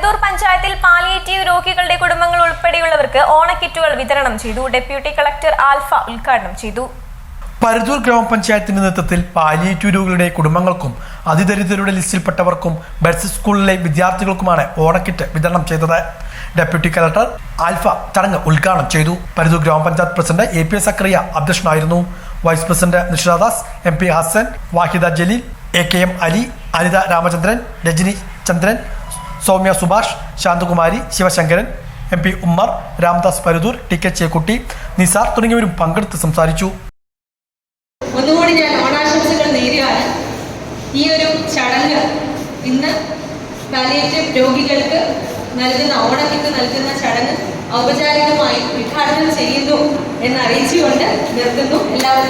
എരതൂർ പഞ്ചായത്തിൽ പാലിയേറ്റീവ് രോഗികളുടെ കുടുംബങ്ങൾ ഉൾപ്പെടെയുള്ളവർക്ക് ഓണക്കിറ്റുകൾ വിതരണം ചെയ്തു. ഡെപ്യൂട്ടി കളക്ടർ ആൽഫ ഉദ്ഘാടനം ചെയ്തു. പരുതൂർ ഗ്രാമപഞ്ചായത്തിന്റെ നേതൃത്വത്തിൽ പാലിയേറ്റീവ് രോഗികളുടെ കുടുംബങ്ങൾക്കും അതിദരിദ്രരുടെ ലിസ്റ്റിൽപ്പെട്ടവർക്കും ബഡ്സ് സ്കൂളിലെ വിദ്യാർത്ഥികൾക്കുമാണ് ഓണക്കിറ്റ് വിതരണം ചെയ്തത്. ഡെപ്യൂട്ടി കലക്ടർ ആൽഫ ചടങ്ങ് ഉദ്ഘാടനം ചെയ്തു. പരുതൂർ ഗ്രാമപഞ്ചായത്ത് പ്രസിഡന്റ് എ പി സക്രിയ അധ്യക്ഷനായിരുന്നു. Vice president Nishadas M P Hassan Vahida Jaleel A K M Ali Anitha Ramachandran Rajani Chandran Soumya Subhash Shanthakumari Sivasankaran M P Ummer Ramdas Paruthur T K Chekkutty Nisar തുടങ്ങിയവരും പങ്കെടുത്ത് സംസാരിച്ചു. ഒന്നുകൂടി ഞാൻ ഓണാശംസകൾ നേരിയാണ് ഈ ഒരു ചടങ്ങ് ഇന്ന് പാലിയേറ്റീവ് രോഗികൾക്ക് നൽകുന്ന ഓണക്കിറ്റ് നൽകുന്ന ചടങ്ങ് ഔപചാരികമായി ഉദ്ഘാടനം ചെയ്യുന്നു എന്ന് അറിയിച്ചുകൊണ്ട് നിർത്തുന്നു. എല്ലാവർക്കും